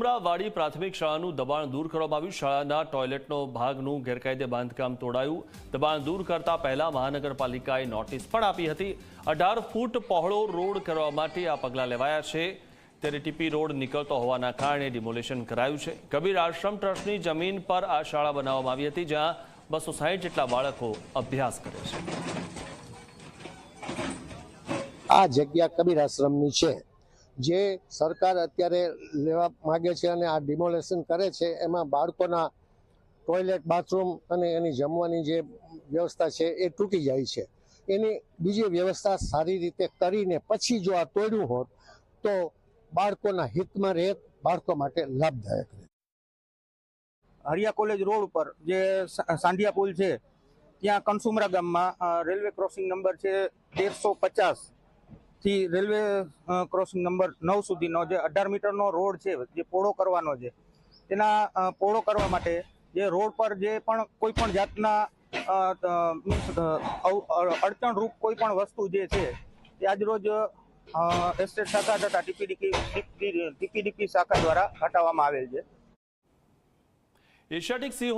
કણસુમરા વાડી પ્રાથમિક શાળાનું દબાણ દૂર કરવામાં આવ્યું. શાળાના ટોયલેટનો ભાગનું ગેરકાયદે બાંધકામ તોડાયું. દબાણ દૂર કરતા પહેલા મહાનગરપાલિકાએ નોટિસ પણ આપી હતી. અઢાર ફૂટ પહોળો રોડ કરવા માટે આ પગલાં લેવાયા છે. ત્યારે ટીપી રોડ નીકળતો હોવાના કારણે ડિમોલેશન કરાયું છે. કબીર આશ્રમ ટ્રસ્ટની જમીન પર આ શાળા બનાવવામાં આવી હતી, જ્યાં બસો જેટલા બાળકો અભ્યાસ કરે છે. આ જગ્યા કબીર આશ્રમની છે. જે સરકાર અત્યારે લેવા માગે છે અને આ ડિમોલેશન કરે છે, એમાં બાળકોના ટોયલેટ બાથરૂમ અને એની જમવાની જે વ્યવસ્થા છે એ તૂટી જાય છે. એની બીજી વ્યવસ્થા સારી રીતે કરીને પછી જો આ તોડ્યું હોત, તો બાળકોના હિતમાં રહે, બાળકો માટે લાભદાયક રહે. હરિયા કોલેજ રોડ ઉપર જે સાંઢિયા પુલ છે, ત્યાં કનસુમરા ગામમાં રેલવે ક્રોસિંગ નંબર છે તેરસો પચાસ. થી રેલવે ક્રોસિંગ નંબર નવ સુધીનો જે અઢાર મીટરનો રોડ છે, જે પોળો કરવાનો છે, તેના પોળો કરવા માટે જે રોડ પર જે પણ કોઈ પણ જાતના અડચણરૂપ કોઈ પણ વસ્તુ જે છે, તે આજરોજ એસ્ટેટ શાખા તથા ટીપીડીપી ટીપીડીપી શાખા દ્વારા હટાવવામાં આવેલ છે. એશિયાટિક સિંહો